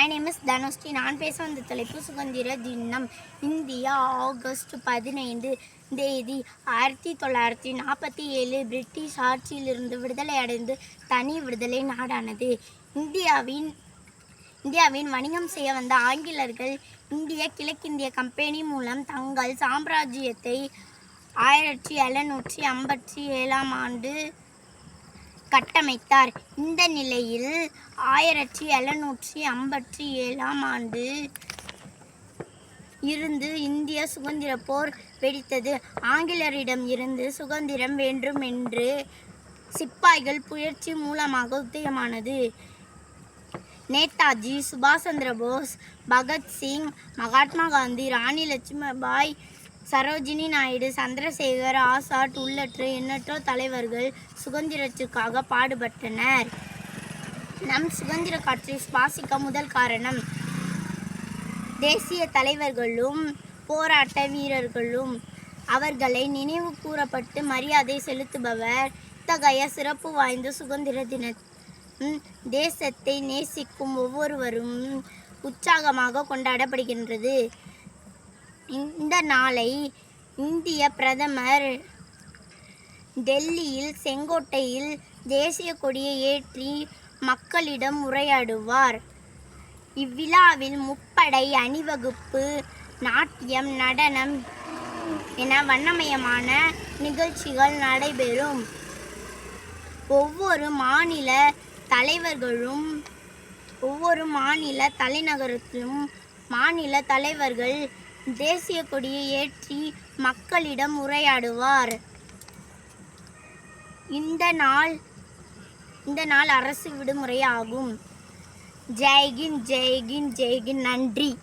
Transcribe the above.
My name is Thanushti நான் பேச வந்த தலைப்பு சுதந்திர தினம். இந்தியா ஆகஸ்ட் பதினைந்து தேதி ஆயிரத்தி தொள்ளாயிரத்தி நாற்பத்தி ஏழு பிரிட்டிஷ் ஆட்சியிலிருந்து விடுதலை அடைந்து தனி விடுதலை நாடானது. இந்தியாவின் இந்தியாவின் வணிகம் செய்ய வந்த ஆங்கிலர்கள் இந்திய கிழக்கிந்திய கம்பெனி மூலம் தங்கள் சாம்ராஜ்யத்தை ஆயிரத்தி எழுநூற்றி ஐம்பத்தி ஏழாம் ஆண்டு கட்டமைத்தார். இந்த நிலையில் ஆயிரத்தி எழுநூற்றி ஐம்பத்தி ஏழாம் ஆண்டு இருந்து இந்திய சுதந்திர போர் வெடித்தது. ஆங்கிலரிடம் இருந்து சுதந்திரம் வேண்டும் என்று சிப்பாய்கள் புயற்சி மூலமாக உத்தியமானது. நேதாஜி சுபாஷ் சந்திர போஸ் பகத்சிங் மகாத்மா காந்தி ராணி லட்சுமிபாய் சரோஜினி நாயுடு சந்திரசேகர் ஆசாட் உள்ளற்று எண்ணற்ற தலைவர்கள் சுதந்திரத்திற்காக பாடுபட்டனர். நம் சுதந்திர காற்றை சுவாசிக்க முதல் காரணம் தேசிய தலைவர்களும் போராட்ட வீரர்களும். அவர்களை நினைவு கூறப்பட்டு மரியாதை செலுத்துபவர் இத்தகைய சிறப்பு வாய்ந்த சுதந்திர தின தேசத்தை நேசிக்கும் ஒவ்வொருவரும் உற்சாகமாக கொண்டாடப்படுகின்றது. இந்த நாளை இந்திய பிரதமர் டெல்லியில் செங்கோட்டையில் தேசிய கொடியை ஏற்றி மக்களிடம் உரையாடுவார். இவ்விழாவில் முப்படை அணிவகுப்பு நாட்டியம் நடனம் என வண்ணமயமான நிகழ்ச்சிகள் நடைபெறும். ஒவ்வொரு மாநில தலைவர்களும் ஒவ்வொரு மாநில தலைநகரத்திலும் மாநில தலைவர்கள் தேசிய கொடியை ஏற்றி மக்களிடம் உரையாடுவார். இந்த நாள் இந்த நாள் அரசு விடுமுறையாகும் ஜெய்கின் ஜெய்கின் ஜெய்கின் நன்றி.